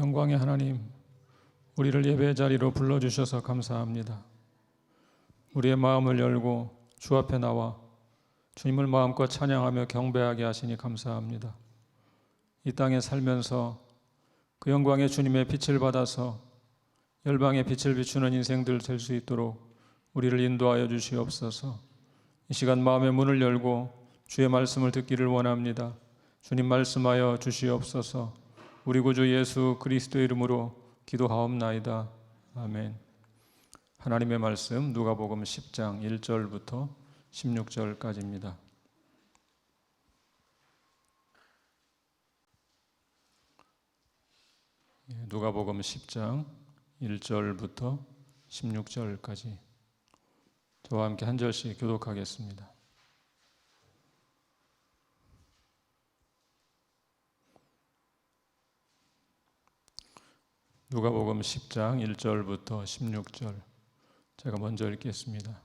영광의 하나님, 우리를 예배 자리로 불러주셔서 감사합니다. 우리의 마음을 열고 주 앞에 나와 주님을 마음껏 찬양하며 경배하게 하시니 감사합니다. 이 땅에 살면서 그 영광의 주님의 빛을 받아서 열방의 빛을 비추는 인생들 될 수 있도록 우리를 인도하여 주시옵소서. 이 시간 마음의 문을 열고 주의 말씀을 듣기를 원합니다. 주님 말씀하여 주시옵소서. 우리 구주 예수 그리스도의 이름으로 기도하옵나이다. 아멘. 하나님의 말씀 누가복음 10장 1절부터 16절까지입니다. 예, 누가복음 10장 1절부터 16절까지 저와 함께 한 절씩 교독하겠습니다. 누가복음 10장 1절부터 16절 제가 먼저 읽겠습니다.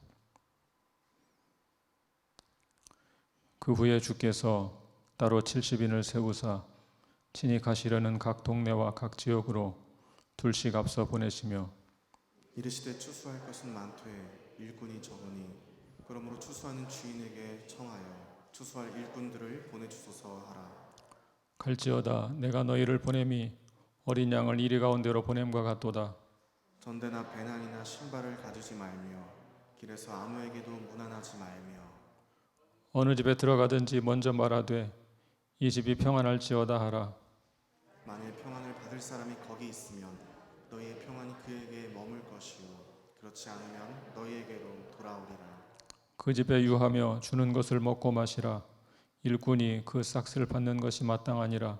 그 후에 주께서 따로 70인을 세우사 친히 가시려는 각 동네와 각 지역으로 둘씩 앞서 보내시며 이르시되 추수할 것은 많되 일꾼이 적으니 그러므로 추수하는 주인에게 청하여 추수할 일꾼들을 보내주소서 하라 갈지어다 내가 너희를 보냄이 어린 양을 이리 가운데로 보냄과 같도다. 전대나 배낭이나 신발을 가지지 말며 길에서 아무에게도 무난하지 말며. 어느 집에 들어가든지 먼저 말하되 이 집이 평안할지어다 하라. 만일 평안을 받을 사람이 거기 있으면 너희의 평안이 그에게 머물 것이요. 그렇지 않으면 너희에게로 돌아오리라. 그 집에 유하며 주는 것을 먹고 마시라. 일꾼이 그 싹을 받는 것이 마땅하니라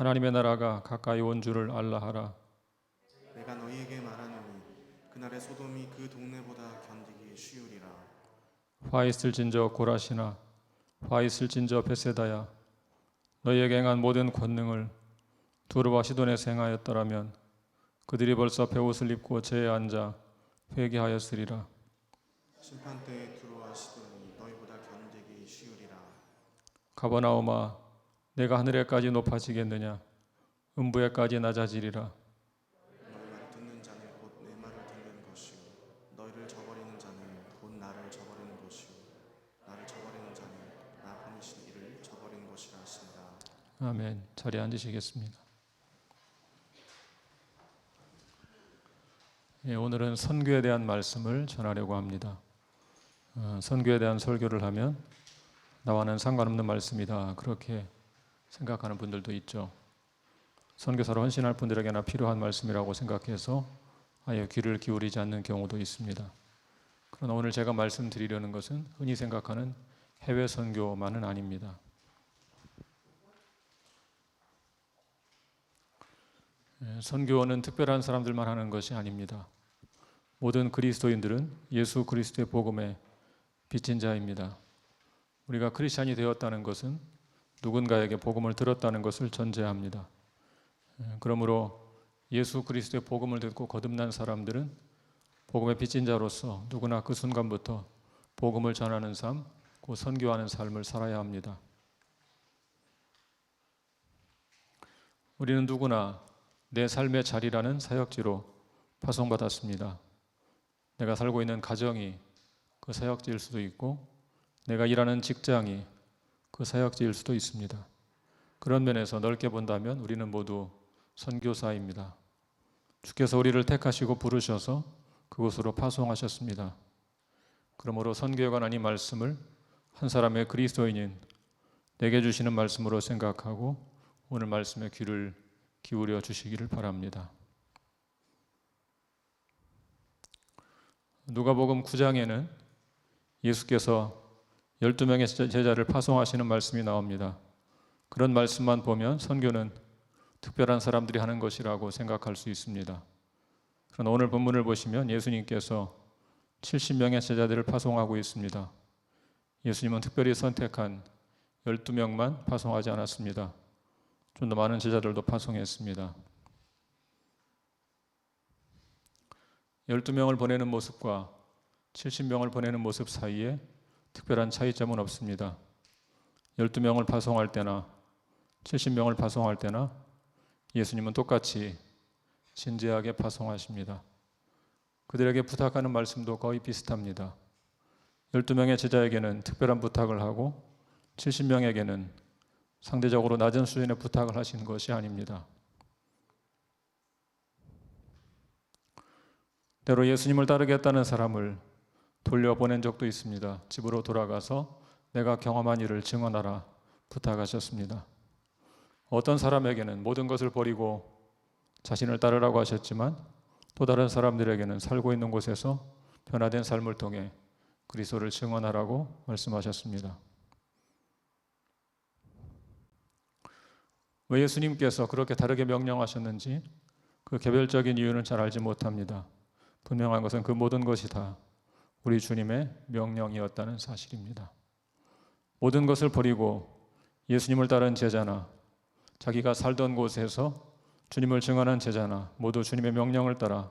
하나님의 나라가 가까이 온 줄을 알라 하라. 내가 너희에게 말하노니 그날의 소돔이 그 동네보다 견디기 쉬우리라. 화 있을진저 고라시나 화 있을진저 베세다야. 너희에게 행한 모든 권능을 두르와 시돈에서 행하였더라면 그들이 벌써 베옷을 입고 제에 앉아 회개하였으리라. 심판 때에 두루와 시돈이 너희보다 견디기 쉬우리라. 가버나오마 내가 하늘에까지 높아지겠느냐? 음부에까지 낮아지리라. 아멘. 자리에 앉으시겠습니다. 예, 오늘은 선교에 대한 말씀을 전하려고 합니다. 어, 선교에 대한 설교를 하면 나와는 상관없는 말씀이다. 그렇게 생각하는 분들도 있죠 선교사로 헌신할 분들에게나 필요한 말씀이라고 생각해서 아예 귀를 기울이지 않는 경우도 있습니다 그러나 오늘 제가 말씀드리려는 것은 흔히 생각하는 해외 선교만은 아닙니다 예, 선교는 특별한 사람들만 하는 것이 아닙니다. 모든 그리스도인들은 예수 그리스도의 복음에 빚진 자입니다. 우리가 크리스천이 되었다는 것은 누군가에게 복음을 들었다는 것을 전제합니다. 예, 그러므로 예수 그리스도의 복음을 듣고 거듭난 사람들은 복음의 빚진 자로서 누구나 그 순간부터 복음을 전하는 삶, 곧 선교하는 삶을 살아야 합니다. 우리는 누구나 내 삶의 자리라는 사역지로 파송받았습니다. 내가 살고 있는 가정이 그 사역지일 수도 있고, 내가 일하는 직장이 그 사역지일 수도 있습니다. 그런 면에서 넓게 본다면 우리는 모두 선교사입니다. 주께서 우리를 택하시고 부르셔서 그곳으로 파송하셨습니다. 그러므로 선교에 관한 이 말씀을 한 사람의 그리스도인인 내게 주시는 말씀으로 생각하고 오늘 말씀에 귀를 기울여 주시기를 바랍니다. 누가복음 9장에는 예수께서 12명의 제자를 파송하시는 말씀이 나옵니다. 그런 말씀만 보면 선교는 특별한 사람들이 하는 것이라고 생각할 수 있습니다. 그러나 오늘 본문을 보시면 예수님께서 70명의 제자들을 파송하고 있습니다. 예수님은 특별히 선택한 12명만 파송하지 않았습니다. 좀 더 많은 제자들도 파송했습니다. 12명을 보내는 모습과 70명을 보내는 모습 사이에 특별한 차이점은 없습니다. 12명을 파송할 때나 70명을 파송할 때나 예수님은 똑같이 진지하게 파송하십니다. 그들에게 부탁하는 말씀도 거의 비슷합니다. 12명의 제자에게는 특별한 부탁을 하고 70명에게는 상대적으로 낮은 수준의 부탁을 하신 것이 아닙니다. 때로 예수님을 따르겠다는 사람을 돌려보낸 적도 있습니다. 집으로 돌아가서 내가 경험한 일을 증언하라 부탁하셨습니다. 어떤 사람에게는 모든 것을 버리고 자신을 따르라고 하셨지만 또 다른 사람들에게는 살고 있는 곳에서 변화된 삶을 통해 그리스도를 증언하라고 말씀하셨습니다. 왜 예수님께서 그렇게 다르게 명령하셨는지 그 개별적인 이유는 잘 알지 못합니다. 분명한 것은 그 모든 것이 다 우리 주님의 명령이었다는 사실입니다. 모든 것을 버리고 예수님을 따른 제자나 자기가 살던 곳에서 주님을 증언한 제자나 모두 주님의 명령을 따라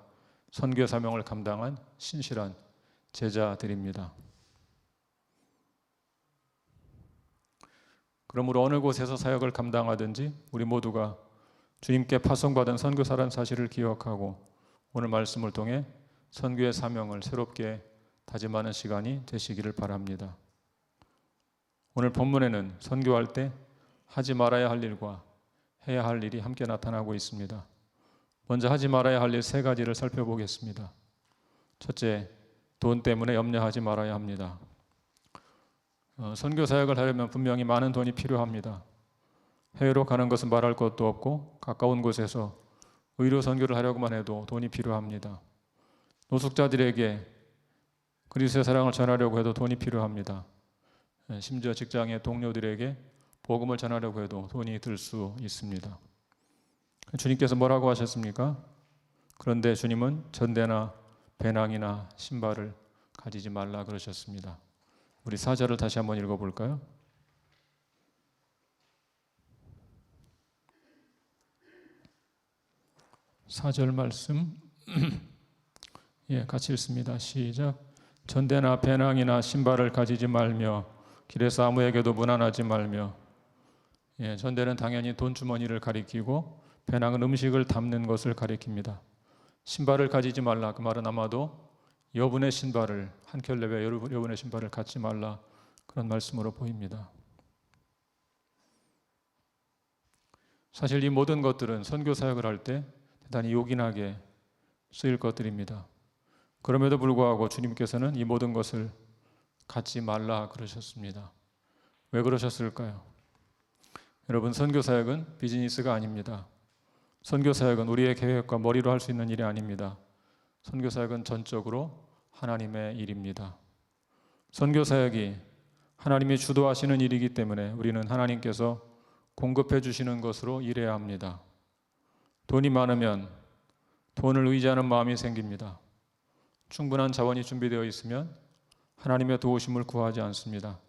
선교 사명을 감당한 신실한 제자들입니다. 그러므로 어느 곳에서 사역을 감당하든지 우리 모두가 주님께 파송받은 선교사란 사실을 기억하고 오늘 말씀을 통해 선교의 사명을 새롭게 다짐하는 시간이 되시기를 바랍니다. 오늘 본문에는 선교할 때 하지 말아야 할 일과 해야 할 일이 함께 나타나고 있습니다. 먼저 하지 말아야 할 일 세 가지를 살펴보겠습니다. 첫째, 돈 때문에 염려하지 말아야 합니다. 어, 선교 사역을 하려면 분명히 많은 돈이 필요합니다. 해외로 가는 것은 말할 것도 없고 가까운 곳에서 의료 선교를 하려고만 해도 돈이 필요합니다. 노숙자들에게 그리스도의 사랑을 전하려고 해도 돈이 필요합니다. 예, 심지어 직장의 동료들에게 복음을 전하려고 해도 돈이 들 수 있습니다. 주님께서 뭐라고 하셨습니까? 그런데 주님은 전대나 배낭이나 신발을 가지지 말라 그러셨습니다. 우리 사절을 다시 한번 읽어볼까요? 사절 말씀 예, 같이 읽습니다. 시작. 전대나 배낭이나 신발을 가지지 말며 길에서 아무에게도 무난하지 말며 예, 전대는 당연히 돈 주머니를 가리키고 배낭은 음식을 담는 것을 가리킵니다. 신발을 가지지 말라 그 말은 아마도 여분의 신발을 한 켤레에 여분의 신발을 갖지 말라 그런 말씀으로 보입니다. 사실 이 모든 것들은 선교 사역을 할 때 대단히 요긴하게 쓰일 것들입니다. 그럼에도 불구하고 주님께서는 이 모든 것을 갖지 말라 그러셨습니다. 왜 그러셨을까요? 여러분 선교 사역은 비즈니스가 아닙니다. 선교 사역은 우리의 계획과 머리로 할 수 있는 일이 아닙니다. 선교 사역은 전적으로 하나님의 일입니다. 선교 사역이 하나님이 주도하시는 일이기 때문에 우리는 하나님께서 공급해 주시는 것으로 일해야 합니다. 돈이 많으면 돈을 의지하는 마음이 생깁니다. 충분한 자원이 준비되어 있으면 하나님의 도우심을 구하지 않습니다.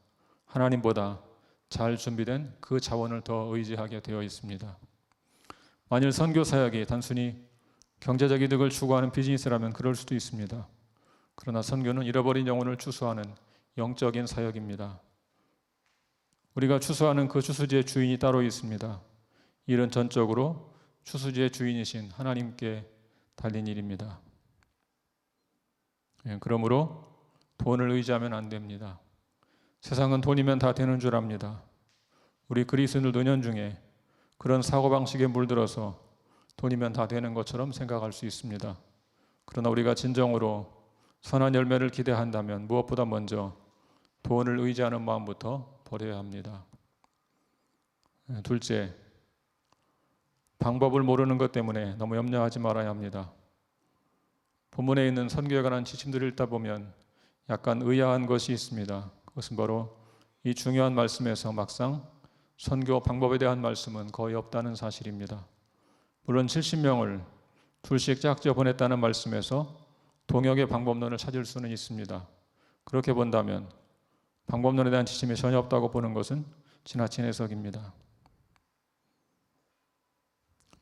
하나님보다 잘 준비된 그 자원을 더 의지하게 되어 있습니다. 만일 선교 사역이 단순히 경제적 이득을 추구하는 비즈니스라면 그럴 수도 있습니다. 그러나 선교는 잃어버린 영혼을 추수하는 영적인 사역입니다. 우리가 추수하는 그 추수지의 주인이 따로 있습니다. 일은 전적으로 추수지의 주인이신 하나님께 달린 일입니다. 예, 그러므로 돈을 의지하면 안 됩니다. 세상은 돈이면 다 되는 줄 압니다. 우리 그리스도인들 노년 중에 그런 사고방식에 물들어서 돈이면 다 되는 것처럼 생각할 수 있습니다. 그러나 우리가 진정으로 선한 열매를 기대한다면 무엇보다 먼저 돈을 의지하는 마음부터 버려야 합니다. 예, 둘째, 방법을 모르는 것 때문에 너무 염려하지 말아야 합니다. 본문에 있는 선교에 관한 지침들을 읽다 보면 약간 의아한 것이 있습니다. 그것은 바로 이 중요한 말씀에서 막상 선교 방법에 대한 말씀은 거의 없다는 사실입니다. 물론 70명을 둘씩 짝지어 보냈다는 말씀에서 동역의 방법론을 찾을 수는 있습니다. 그렇게 본다면 방법론에 대한 지침이 전혀 없다고 보는 것은 지나친 해석입니다.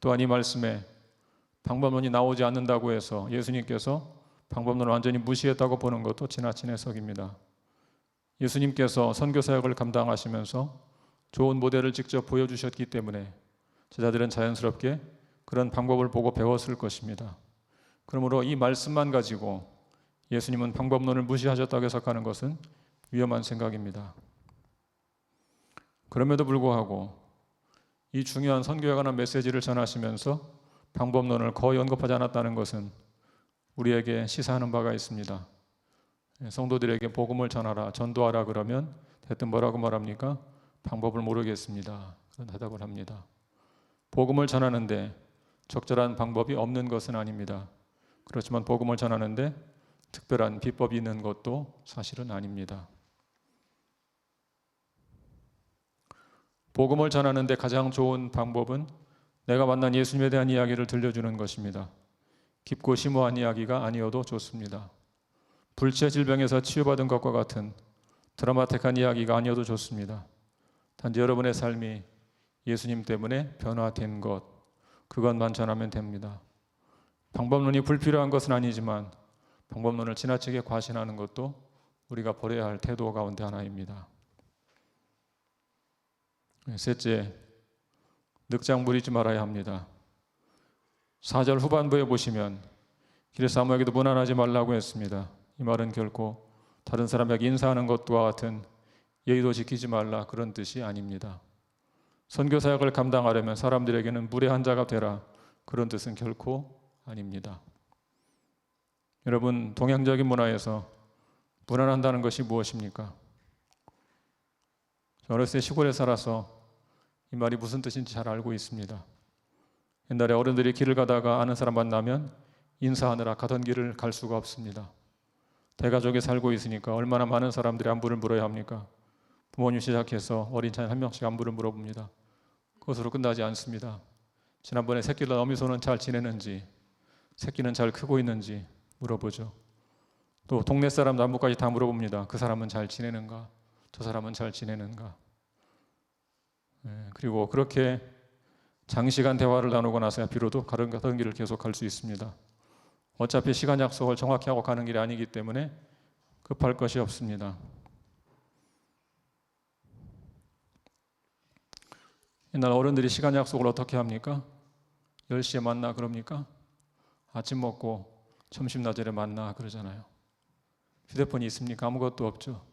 또한 이 말씀에 방법론이 나오지 않는다고 해서 예수님께서 방법론을 완전히 무시했다고 보는 것도 지나친 해석입니다. 예수님께서 선교 사역을 감당하시면서 좋은 모델을 직접 보여주셨기 때문에 제자들은 자연스럽게 그런 방법을 보고 배웠을 것입니다. 그러므로 이 말씀만 가지고 예수님은 방법론을 무시하셨다고 해석하는 것은 위험한 생각입니다. 그럼에도 불구하고 이 중요한 선교에 관한 메시지를 전하시면서 방법론을 거의 언급하지 않았다는 것은 우리에게 시사하는 바가 있습니다. 예, 성도들에게 복음을 전하라, 전도하라 그러면 대뜸 뭐라고 말합니까? 방법을 모르겠습니다. 그런 대답을 합니다. 복음을 전하는데 적절한 방법이 없는 것은 아닙니다. 그렇지만 복음을 전하는데 특별한 비법이 있는 것도 사실은 아닙니다. 복음을 전하는데 가장 좋은 방법은 내가 만난 예수님에 대한 이야기를 들려주는 것입니다. 깊고 심오한 이야기가 아니어도 좋습니다. 불치의 질병에서 치유받은 것과 같은 드라마틱한 이야기가 아니어도 좋습니다. 단지 여러분의 삶이 예수님 때문에 변화된 것, 그것만 전하면 됩니다. 방법론이 불필요한 것은 아니지만 방법론을 지나치게 과신하는 것도 우리가 버려야 할 태도 가운데 하나입니다. 네, 셋째, 늑장 부리지 말아야 합니다. 4절 후반부에 보시면 길에서 아무에게도 무난하지 말라고 했습니다. 이 말은 결코 다른 사람에게 인사하는 것과 같은 예의도 지키지 말라 그런 뜻이 아닙니다. 선교 사역을 감당하려면 사람들에게는 무례한 자가 되라 그런 뜻은 결코 아닙니다. 여러분 동양적인 문화에서 무난한다는 것이 무엇입니까? 저 어렸을 때 시골에 살아서 이 말이 무슨 뜻인지 잘 알고 있습니다. 옛날에 어른들이 길을 가다가 아는 사람 만나면 인사하느라 가던 길을 갈 수가 없습니다. 대가족에 살고 있으니까 얼마나 많은 사람들이 안부를 물어야 합니까? 부모님 시작해서 어린 자녀 한 명씩 안부를 물어봅니다. 그것으로 끝나지 않습니다. 지난번에 새끼를 어미소는 잘 지내는지, 새끼는 잘 크고 있는지 물어보죠. 또 동네 사람 남부까지 다 물어봅니다. 그 사람은 잘 지내는가? 저 사람은 잘 지내는가? 예, 그리고 그렇게 장시간 대화를 나누고 나서야 비로도 가던 길을 계속 갈 수 있습니다. 어차피 시간 약속을 정확히 하고 가는 길이 아니기 때문에 급할 것이 없습니다. 옛날 어른들이 시간 약속을 어떻게 합니까? 10시에 만나 그럽니까? 아침 먹고 점심 낮에 만나 그러잖아요. 휴대폰이 있습니까? 아무것도 없죠.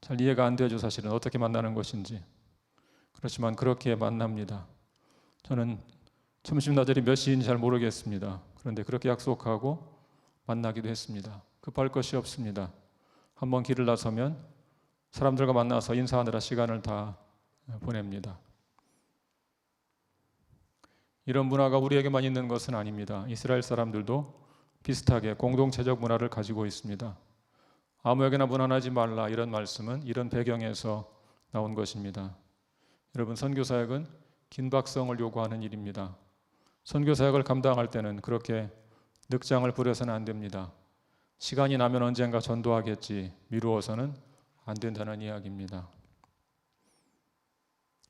잘 이해가 안 되죠, 사실은. 어떻게 만나는 것인지. 그렇지만 그렇게 만납니다. 저는 점심 낮이 몇 시인지 잘 모르겠습니다. 그런데 그렇게 약속하고 만나기도 했습니다. 급할 것이 없습니다. 한번 길을 나서면 사람들과 만나서 인사하느라 시간을 다 보냅니다. 이런 문화가 우리에게만 있는 것은 아닙니다. 이스라엘 사람들도 비슷하게 공동체적 문화를 가지고 있습니다. 아무에게나 무난하지 말라 이런 말씀은 이런 배경에서 나온 것입니다. 여러분 선교 사역은 긴박성을 요구하는 일입니다. 선교 사역을 감당할 때는 그렇게 늑장을 부려서는 안 됩니다. 시간이 나면 언젠가 전도하겠지 미루어서는 안 된다는 이야기입니다.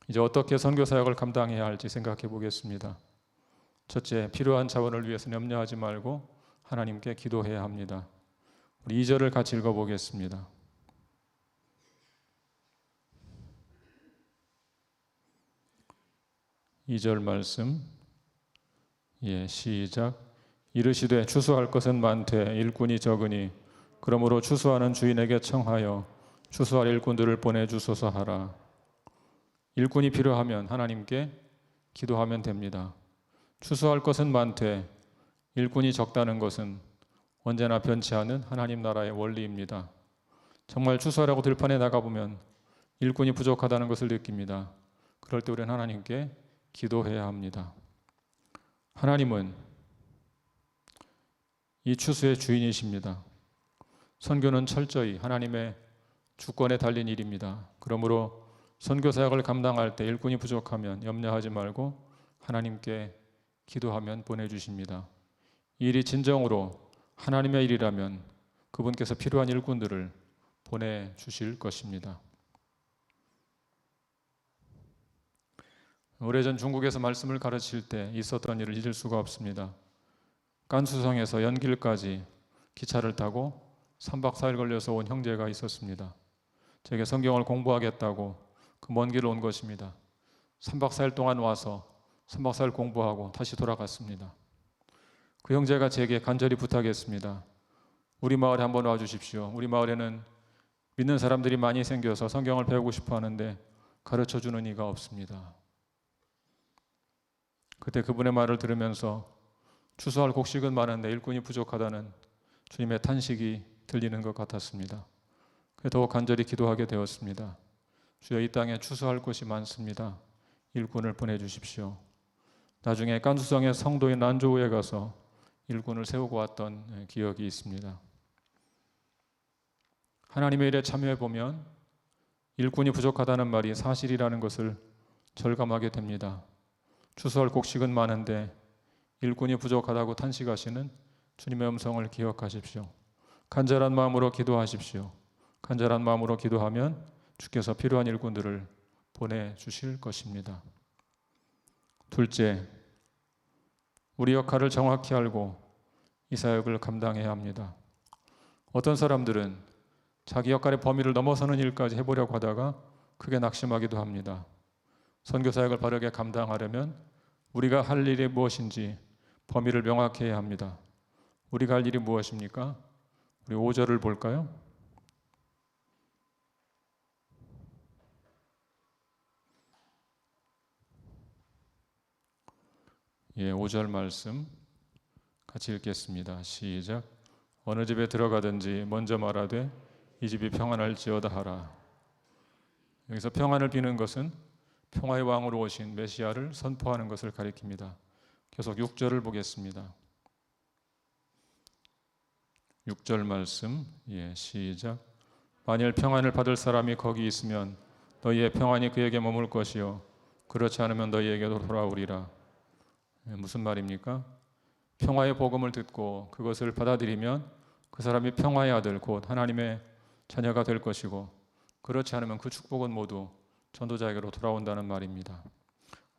이제 어떻게 선교 사역을 감당해야 할지 생각해 보겠습니다. 첫째, 필요한 자원을 위해서 염려하지 말고 하나님께 기도해야 합니다. 우리 2절을 같이 읽어 보겠습니다. 2절 말씀. 예, 시작. 이르시되 추수할 것은 많되 일꾼이 적으니 그러므로 추수하는 주인에게 청하여 추수할 일꾼들을 보내 주소서 하라. 일꾼이 필요하면 하나님께 기도하면 됩니다. 추수할 것은 많되 일꾼이 적다는 것은 언제나 변치 않은 하나님 나라의 원리입니다. 정말 추수하라고 들판에 나가보면 일꾼이 부족하다는 것을 느낍니다. 그럴 때 우리는 하나님께 기도해야 합니다. 하나님은 이 추수의 주인이십니다. 선교는 철저히 하나님의 주권에 달린 일입니다. 그러므로 선교 사역을 감당할 때 일꾼이 부족하면 염려하지 말고 하나님께 기도하면 보내주십니다. 이 일이 진정으로 하나님의 일이라면 그분께서 필요한 일꾼들을 보내주실 것입니다. 오래전 중국에서 말씀을 가르칠 때 있었던 일을 잊을 수가 없습니다. 깐수성에서 연길까지 기차를 타고 3박 4일 걸려서 온 형제가 있었습니다. 제게 성경을 공부하겠다고 그 먼 길을 온 것입니다. 3박 4일 동안 와서 3박 4일 공부하고 다시 돌아갔습니다. 그 형제가 제게 간절히 부탁했습니다. 우리 마을에 한번 와 주십시오. 우리 마을에는 믿는 사람들이 많이 생겨서 성경을 배우고 싶어 하는데 가르쳐 주는 이가 없습니다. 그때 그분의 말을 들으면서 추수할 곡식은 많은데 일꾼이 부족하다는 주님의 탄식이 들리는 것 같았습니다. 더욱 간절히 기도하게 되었습니다. 주여 이 땅에 추수할 곳이 많습니다. 일꾼을 보내주십시오. 나중에 깐수성의 성도인 란조우에 가서 일꾼을 세우고 왔던 기억이 있습니다. 하나님의 일에 참여해 보면 일꾼이 부족하다는 말이 사실이라는 것을 절감하게 됩니다. 추수할 곡식은 많은데 일꾼이 부족하다고 탄식하시는 주님의 음성을 기억하십시오. 간절한 마음으로 기도하십시오. 간절한 마음으로 기도하면 주께서 필요한 일꾼들을 보내 주실 것입니다. 둘째, 우리 역할을 정확히 알고 이 사역을 감당해야 합니다. 어떤 사람들은 자기 역할의 범위를 넘어서는 일까지 해보려고 하다가 크게 낙심하기도 합니다. 선교 사역을 바르게 감당하려면 우리가 할 일이 무엇인지 범위를 명확히 해야 합니다. 우리가 할 일이 무엇입니까? 우리 5절을 볼까요? 예, 5절 말씀 같이 읽겠습니다. 시작. 어느 집에 들어가든지 먼저 말하되 이 집이 평안할지어다 하라. 여기서 평안을 비는 것은 평화의 왕으로 오신 메시아를 선포하는 것을 가리킵니다. 계속 6절을 보겠습니다. 6절 말씀. 예, 시작. 만일 평안을 받을 사람이 거기 있으면 너희의 평안이 그에게 머물 것이요 그렇지 않으면 너희에게도 돌아오리라. 예, 무슨 말입니까? 평화의 복음을 듣고 그것을 받아들이면 그 사람이 평화의 아들 곧 하나님의 자녀가 될 것이고 그렇지 않으면 그 축복은 모두 전도자에게로 돌아온다는 말입니다.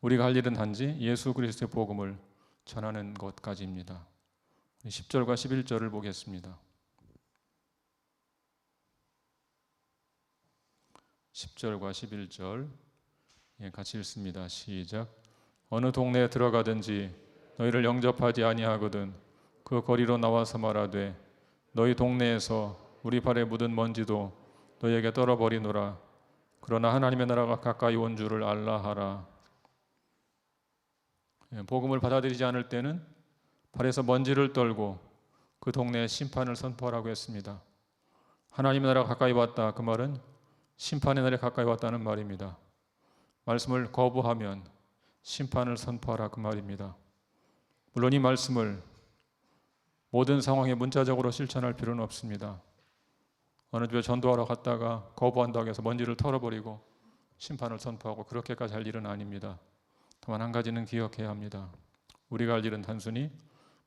우리가 할 일은 단지 예수 그리스도의 복음을 전하는 것까지입니다. 10절과 11절을 보겠습니다. 10절과 11절 예, 같이 읽습니다. 시작. 어느 동네에 들어가든지 너희를 영접하지 아니하거든 그 거리로 나와서 말하되 너희 동네에서 우리 발에 묻은 먼지도 너희에게 떨어버리노라 그러나 하나님의 나라가 가까이 온 줄을 알라 하라. 예, 복음을 받아들이지 않을 때는 발에서 먼지를 떨고 그 동네에 심판을 선포하라고 했습니다. 하나님의 나라가 가까이 왔다. 그 말은 심판의 날이 가까이 왔다는 말입니다. 말씀을 거부하면 심판을 선포하라 그 말입니다. 물론 이 말씀을 모든 상황에 문자적으로 실천할 필요는 없습니다. 어느 집에 전도하러 갔다가 거부한다고 해서 먼지를 털어버리고 심판을 선포하고 그렇게까지 할 일은 아닙니다. 다만 한 가지는 기억해야 합니다. 우리가 할 일은 단순히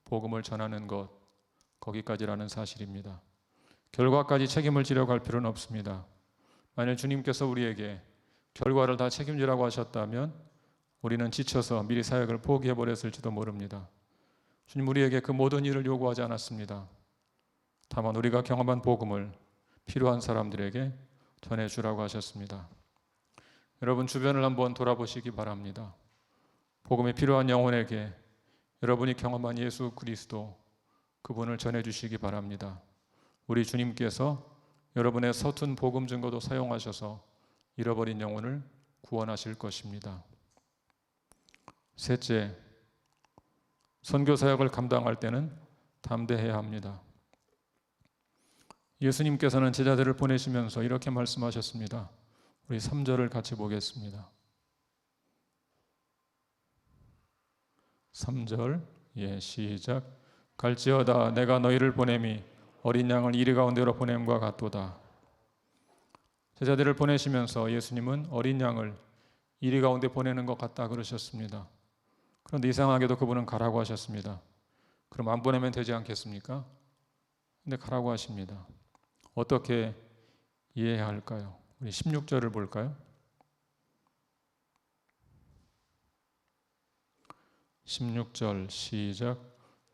복음을 전하는 것, 거기까지라는 사실입니다. 결과까지 책임을 지려고 할 필요는 없습니다. 만약 주님께서 우리에게 결과를 다 책임지라고 하셨다면 우리는 지쳐서 미리 사역을 포기해 버렸을지도 모릅니다. 주님 우리에게 그 모든 일을 요구하지 않았습니다. 다만 우리가 경험한 복음을 필요한 사람들에게 전해주라고 하셨습니다. 여러분 주변을 한번 돌아보시기 바랍니다. 복음이 필요한 영혼에게 여러분이 경험한 예수 그리스도 그분을 전해주시기 바랍니다. 우리 주님께서 여러분의 서툰 복음 증거도 사용하셔서 잃어버린 영혼을 구원하실 것입니다. 셋째, 선교 사역을 감당할 때는 담대해야 합니다. 예수님께서는 제자들을 보내시면서 이렇게 말씀하셨습니다. 우리 3절을 같이 보겠습니다. 3절, 예, 시작. 갈지어다 내가 너희를 보냄이 어린 양을 이리 가운데로 보냄과 같도다. 제자들을 보내시면서 예수님은 어린 양을 이리 가운데 보내는 것 같다 그러셨습니다. 그런데 이상하게도 그분은 가라고 하셨습니다. 그럼 안 보내면 되지 않겠습니까? 근데 가라고 하십니다. 어떻게 이해해야 할까요? 우리 16절을 볼까요? 16절 시작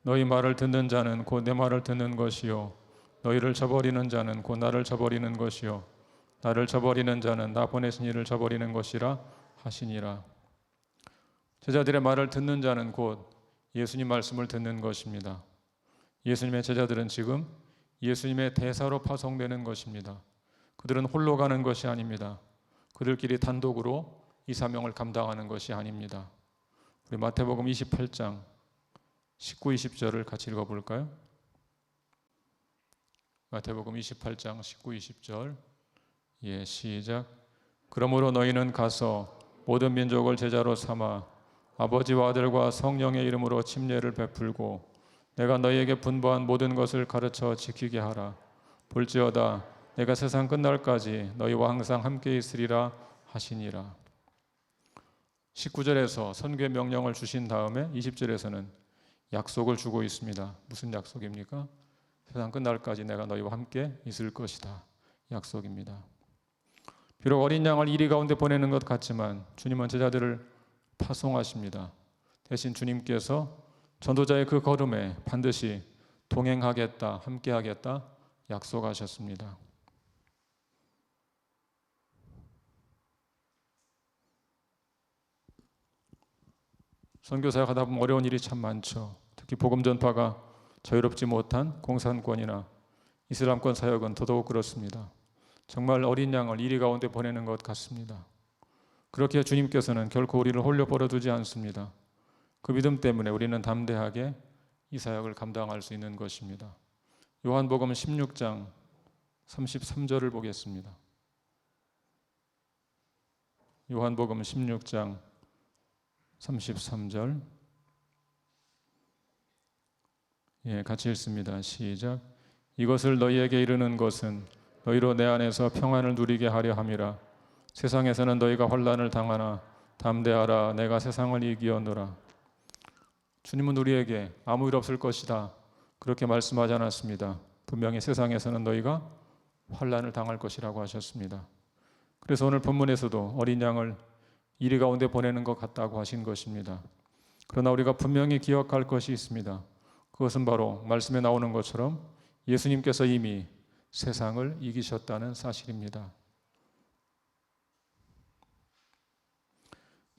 너희 말을 듣는 자는 곧 내 말을 듣는 것이요 너희를 저버리는 자는 곧 나를 저버리는 것이요 나를 저버리는 자는 나 보내신 이를 저버리는 것이라 하시니라 제자들의 말을 듣는 자는 곧 예수님 말씀을 듣는 것입니다. 예수님의 제자들은 지금 예수님의 대사로 파송되는 것입니다. 그들은 홀로 가는 것이 아닙니다. 그들끼리 단독으로 이 사명을 감당하는 것이 아닙니다. 우리 마태복음 28장 19, 20절을 같이 읽어 볼까요? 마태복음 28장 19, 20절. 예, 시작. 그러므로 너희는 가서 모든 민족을 제자로 삼아 아버지와 아들과 성령의 이름으로 침례를 베풀고 내가 너희에게 분부한 모든 것을 가르쳐 지키게 하라. 볼지어다 내가 세상 끝날까지 너희와 항상 함께 있으리라 하시니라. 19절에서 선교의 명령을 주신 다음에 20절에서는 약속을 주고 있습니다. 무슨 약속입니까? 세상 끝날까지 내가 너희와 함께 있을 것이다. 약속입니다. 비록 어린 양을 이리 가운데 보내는 것 같지만 주님은 제자들을 파송하십니다. 대신 주님께서 전도자의 그 걸음에 반드시 동행하겠다, 함께하겠다 약속하셨습니다. 선교사역 하다 보면 어려운 일이 참 많죠. 특히 복음 전파가 자유롭지 못한 공산권이나 이슬람권 사역은 더더욱 그렇습니다. 정말 어린 양을 이리 가운데 보내는 것 같습니다. 그렇게 주님께서는 결코 우리를 홀려 버려두지 않습니다. 그 믿음 때문에 우리는 담대하게 이 사역을 감당할 수 있는 것입니다. 요한복음 16장 33절을 보겠습니다. 요한복음 16장 33절. 예, 같이 읽습니다. 시작. 이것을 너희에게 이르는 것은 너희로 내 안에서 평안을 누리게 하려 함이라. 세상에서는 너희가 환란을 당하나 담대하라 내가 세상을 이기었노라. 주님은 우리에게 아무 일 없을 것이다. 그렇게 말씀하지 않았습니다. 분명히 세상에서는 너희가 환란을 당할 것이라고 하셨습니다. 그래서 오늘 본문에서도 어린 양을 이리 가운데 보내는 것 같다고 하신 것입니다. 그러나 우리가 분명히 기억할 것이 있습니다. 그것은 바로 말씀에 나오는 것처럼 예수님께서 이미 세상을 이기셨다는 사실입니다.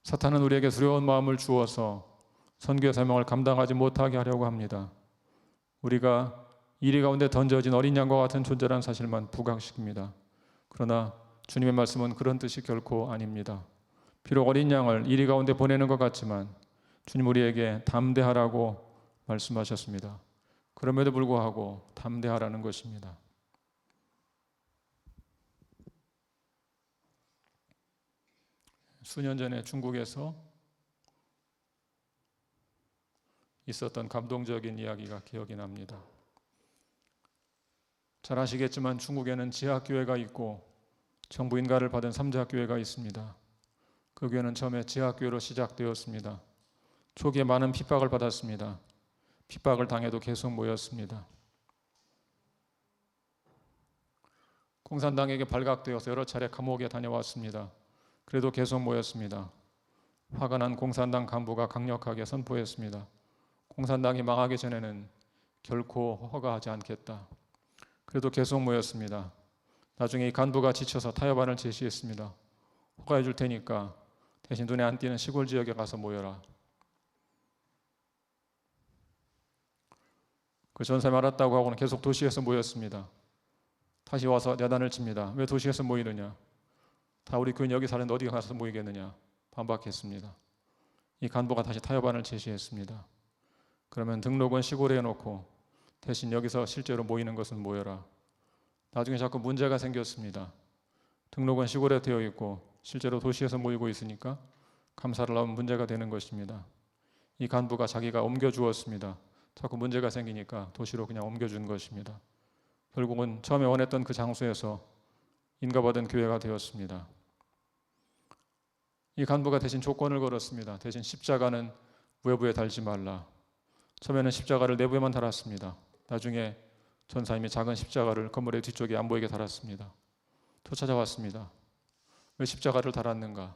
사탄은 우리에게 두려운 마음을 주어서 선교의 사명을 감당하지 못하게 하려고 합니다. 우리가 이리 가운데 던져진 어린 양과 같은 존재라는 사실만 부각시킵니다. 그러나 주님의 말씀은 그런 뜻이 결코 아닙니다. 비록 어린 양을 이리 가운데 보내는 것 같지만 주님 우리에게 담대하라고 말씀하셨습니다. 그럼에도 불구하고 담대하라는 것입니다. 수년 전에 중국에서 있었던 감동적인 이야기가 기억이 납니다. 잘 아시겠지만 중국에는 지하교회가 있고 정부 인가를 받은 삼자교회가 있습니다. 그 교회는 처음에 지하교회로 시작되었습니다. 초기에 많은 핍박을 받았습니다. 핍박을 당해도 계속 모였습니다. 공산당에게 발각되어서 여러 차례 감옥에 다녀왔습니다. 그래도 계속 모였습니다. 화가 난 공산당 간부가 강력하게 선포했습니다. 공산당이 망하기 전에는 결코 허가하지 않겠다. 그래도 계속 모였습니다. 나중에 이 간부가 지쳐서 타협안을 제시했습니다. 허가해 줄 테니까 대신 눈에 안 띄는 시골 지역에 가서 모여라. 그 전사에 알았다고 하고는 계속 도시에서 모였습니다. 다시 와서 야단을 칩니다. 왜 도시에서 모이느냐? 다 우리 교인 여기 사는데 어디 가서 모이겠느냐 반박했습니다. 이 간부가 다시 타협안을 제시했습니다. 그러면 등록은 시골에 해놓고 대신 여기서 실제로 모이는 것은 모여라. 나중에 자꾸 문제가 생겼습니다. 등록은 시골에 되어 있고 실제로 도시에서 모이고 있으니까 감사를 하면 문제가 되는 것입니다. 이 간부가 자기가 옮겨 주었습니다. 자꾸 문제가 생기니까 도시로 그냥 옮겨 준 것입니다. 결국은 처음에 원했던 그 장소에서 인가받은 교회가 되었습니다. 이 간부가 대신 조건을 걸었습니다. 대신 십자가는 외부에 달지 말라. 처음에는 십자가를 내부에만 달았습니다. 나중에 전사님이 작은 십자가를 건물의 뒤쪽에 안 보이게 달았습니다. 또 찾아왔습니다. 왜 십자가를 달았는가?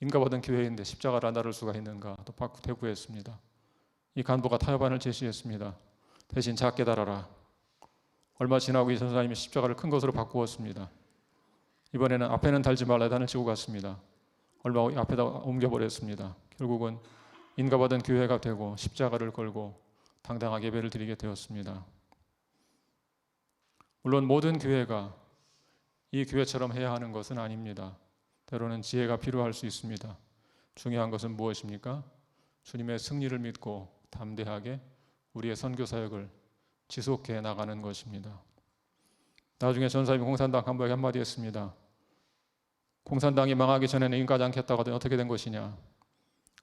인가받은 교회인데 십자가를 안 달을 수가 있는가? 또 대구했습니다. 이 간부가 타협안을 제시했습니다. 대신 작게 달아라. 얼마 지나고 이 전사님이 십자가를 큰 것으로 바꾸었습니다. 이번에는 앞에는 달지 말라 단을 치고 갔습니다. 얼마 후 앞에다 옮겨버렸습니다. 결국은 인가받은 교회가 되고 십자가를 걸고 당당하게 예배를 드리게 되었습니다. 물론 모든 교회가 이 교회처럼 해야 하는 것은 아닙니다. 때로는 지혜가 필요할 수 있습니다. 중요한 것은 무엇입니까? 주님의 승리를 믿고 담대하게 우리의 선교 사역을 지속해 나가는 것입니다. 나중에 전사님이 공산당 간부에게 한마디 했습니다. 공산당이 망하기 전에는 인가지 않겠다고 하더니 어떻게 된 것이냐?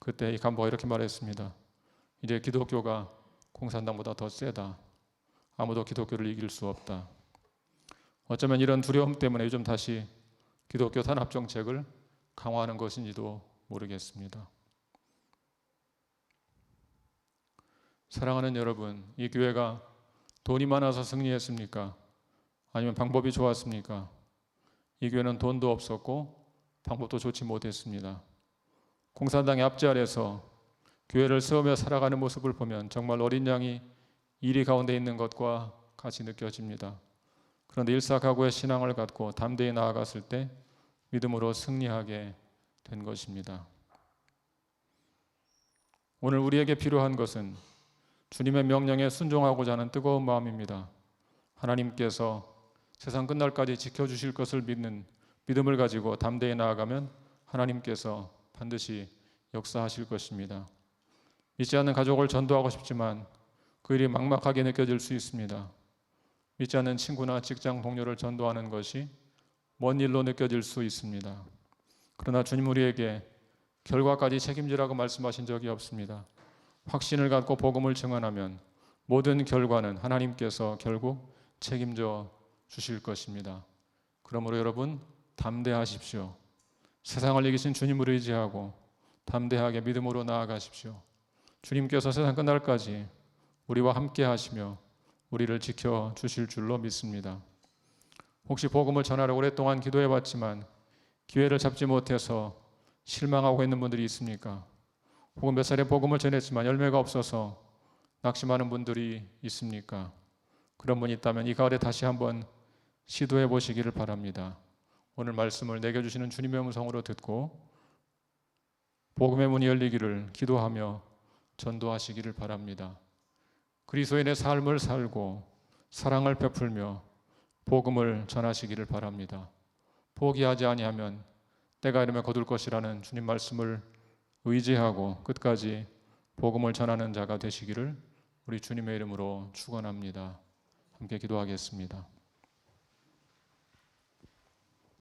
그때 이 간부가 이렇게 말했습니다. 이제 기독교가 공산당보다 더 세다. 아무도 기독교를 이길 수 없다. 어쩌면 이런 두려움 때문에 요즘 다시 기독교 탄압 정책을 강화하는 것인지도 모르겠습니다. 사랑하는 여러분, 이 교회가 돈이 많아서 승리했습니까? 아니면 방법이 좋았습니까? 이 교회는 돈도 없었고 방법도 좋지 못했습니다. 공산당의 아래서 교회를 세우며 살아가는 모습을 보면 정말 어린 양이 이리 가운데 있는 것과 같이 느껴집니다. 그런데 일사각오의 신앙을 갖고 담대히 나아갔을 때 믿음으로 승리하게 된 것입니다. 오늘 우리에게 필요한 것은 주님의 명령에 순종하고자 하는 뜨거운 마음입니다. 하나님께서 세상 끝날까지 지켜주실 것을 믿는 믿음을 가지고 담대히 나아가면 하나님께서 반드시 역사하실 것입니다. 믿지 않는 가족을 전도하고 싶지만 그 일이 막막하게 느껴질 수 있습니다. 믿지 않는 친구나 직장 동료를 전도하는 것이 먼 일로 느껴질 수 있습니다. 그러나 주님 우리에게 결과까지 책임지라고 말씀하신 적이 없습니다. 확신을 갖고 복음을 증언하면 모든 결과는 하나님께서 결국 책임져 주실 것입니다. 그러므로 여러분 담대하십시오. 세상을 이기신 주님을 의지하고 담대하게 믿음으로 나아가십시오. 주님께서 세상 끝날까지 우리와 함께 하시며 우리를 지켜 주실 줄로 믿습니다. 혹시 복음을 전하려 오랫동안 기도해 봤지만 기회를 잡지 못해서 실망하고 있는 분들이 있습니까? 혹은 몇 살에 복음을 전했지만 열매가 없어서 낙심하는 분들이 있습니까? 그런 분이 있다면 이 가을에 다시 한번 시도해 보시기를 바랍니다. 오늘 말씀을 내게 주시는 주님의 음성으로 듣고 복음의 문이 열리기를 기도하며 전도하시기를 바랍니다. 그리스도인의 삶을 살고 사랑을 베풀며 복음을 전하시기를 바랍니다. 포기하지 아니하면 때가 이르면 거둘 것이라는 주님 말씀을 의지하고 끝까지 복음을 전하는 자가 되시기를 우리 주님의 이름으로 축원합니다. 함께 기도하겠습니다.